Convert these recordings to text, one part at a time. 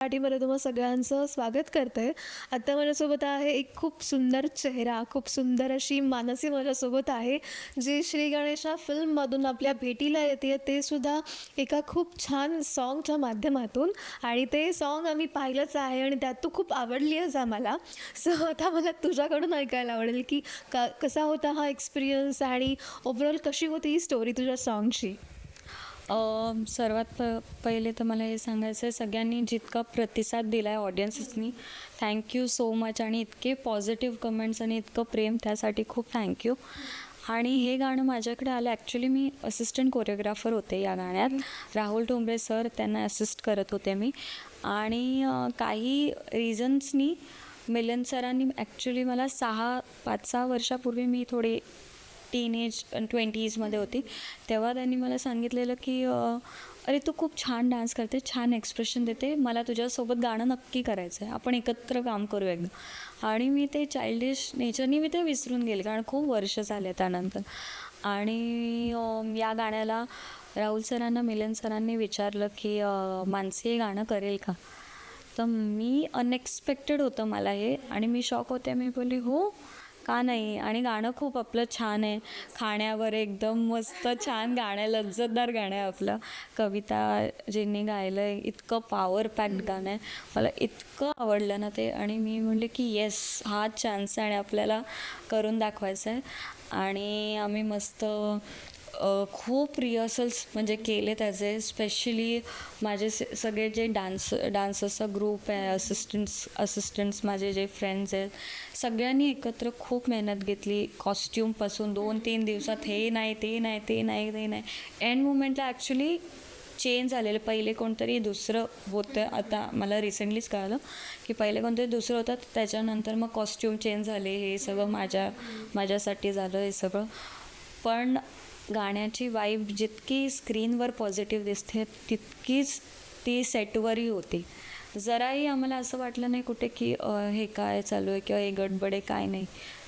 मराठीमध्ये तुम्हा सगळ्यांचं स्वागत करते. आत्ता माझ्यासोबत आहे एक खूप सुंदर चेहरा खूप सुंदर अशी मानसी माझ्यासोबत आहे जी श्री गणेशा फिल्ममधून आपल्या भेटीला येते. ते सुद्धा एका खूप छान सॉन्गच्या माध्यमातून आणि ते सॉन्ग आम्ही पाहिलंच आहे आणि त्यात तू खूप आवडली आहेस आम्हाला. सो आता मला तुझ्याकडून ऐकायला आवडेल की का कसा होता हा एक्सपिरियन्स आणि ओव्हरऑल कशी होती ही स्टोरी तुझ्या सॉन्गची सर्वात प पहिले तर मला हे सांगायचं आहे सगळ्यांनी जितका प्रतिसाद दिला आहे ऑडियन्सेसनी थँक्यू सो मच आणि इतके पॉझिटिव्ह कमेंट्स आणि इतकं प्रेम त्यासाठी खूप थँक्यू आणि हे गाणं माझ्याकडे आलं ॲक्च्युली मी असिस्टंट कोरिओग्राफर होते या गाण्यात. राहुल टोंबरे सर त्यांना असिस्ट करत होते मी. आणि काही रिझन्सनी मिलन सरांनी ॲक्च्युली मला सहा पाच सहा वर्षापूर्वी मी थोडे टीनेज ट्वेंटीजमध्ये होती. तेव्हा त्यांनी मला सांगितलेलं की अरे तू खूप छान डान्स करते छान एक्सप्रेशन देते. मला तुझ्यासोबत गाणं नक्की करायचं आहे आपण एकत्र काम करू एकदा. आणि मी ते चाइल्डिश नेचरनी मी ते विसरून गेले कारण खूप वर्ष झाले त्यानंतर. आणि या गाण्याला राहुल सरांना मिलन सरांनी विचारलं की मानसी हे गाणं करेल का? तर मी अनएक्सपेक्टेड होतं मला हे. आणि मी शॉक होते. मी बोलली हो का नाही? आणि गाणं खूप आपलं छान आहे. खाण्यावर एकदम मस्त छान गाणं आहे. लज्जतदार गाणं आहे आपलं. कविताजींनी गायलं आहे इतकं पॉवर पॅक्ड गाणं आहे. मला इतकं आवडलं ना ते. आणि मी म्हणले की येस हा चान्स आहे आणि आपल्याला करून दाखवायचं आहे. आणि आम्ही मस्त खूप रिहर्सल्स म्हणजे केले त्याचे स्पेशली माझे स- सगळे जे डान्स डान्सर्सचा ग्रुप आहे असिस्टंट्स असिस्टंट्स माझे जे फ्रेंड्स आहेत सगळ्यांनी एकत्र खूप मेहनत घेतली. कॉस्ट्युमपासून दोन तीन दिवसात हे नाही ते नाही ते नाही ते नाही. एंड मुमेंटला ॲक्च्युली चेंज झालेलं. पहिले कोणतरी दुसरं होतं. आता मला रिसेंटलीच कळलं की पहिले कोणतरी दुसरं होतं. त्याच्यानंतर मग कॉस्ट्यूम चेंज झाले. हे सगळं माझ्या माझ्यासाठी झालं हे सगळं. पण गाण्याची वाईब जितकी स्क्रीनवर पॉझिटिव्ह दिसते तितकीच ती सेटवरही होती. जराही आम्हाला असं वाटलं नाही कुठे की हे काय चालू आहे किंवा हे गडबड आहे काय नाही.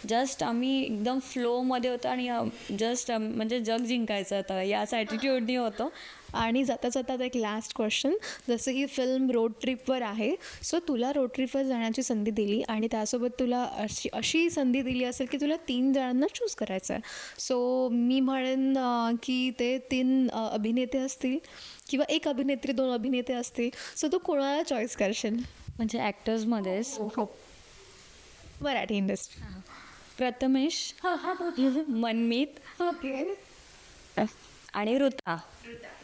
जस्ट आम्ही एकदम फ्लोमध्ये होतो आणि जस्ट म्हणजे जग जिंकायचं होतं. याच ॲटिट्यूडनी होतो. आणि जाता जाता आता एक लास्ट क्वेश्चन जसं ही फिल्म रोड ट्रिपवर आहे सो तुला रोड ट्रिपवर जाण्याची संधी दिली आणि त्यासोबत तुला अशी अशी संधी दिली असेल की तुला तीन जणांना चूज करायचं आहे सो मी म्हणेन की ते तीन अभिनेते असतील किंवा एक अभिनेत्री दोन अभिनेते असतील. सो तू कोणाला चॉईस करशील? म्हणजे ॲक्टर्समध्येच मराठी इंडस्ट्री प्रथमेश मनमीत आणि ऋता.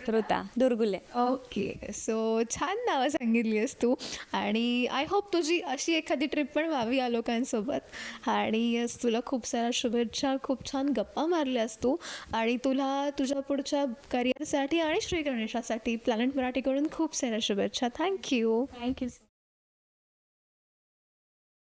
ऋता दुर्गुले. ओके सो छान नावं सांगितली आहेस तू. आणि आय होप तुझी अशी एखादी ट्रिप पण व्हावी या लोकांसोबत. आणि तुला खूप साऱ्या शुभेच्छा खूप छान गप्पा मारल्यास तू. आणि तुला तुझ्या पुढच्या करिअरसाठी आणि श्री गणेशासाठी प्लॅनेट मराठीकडून खूप साऱ्या शुभेच्छा. Thank you thank you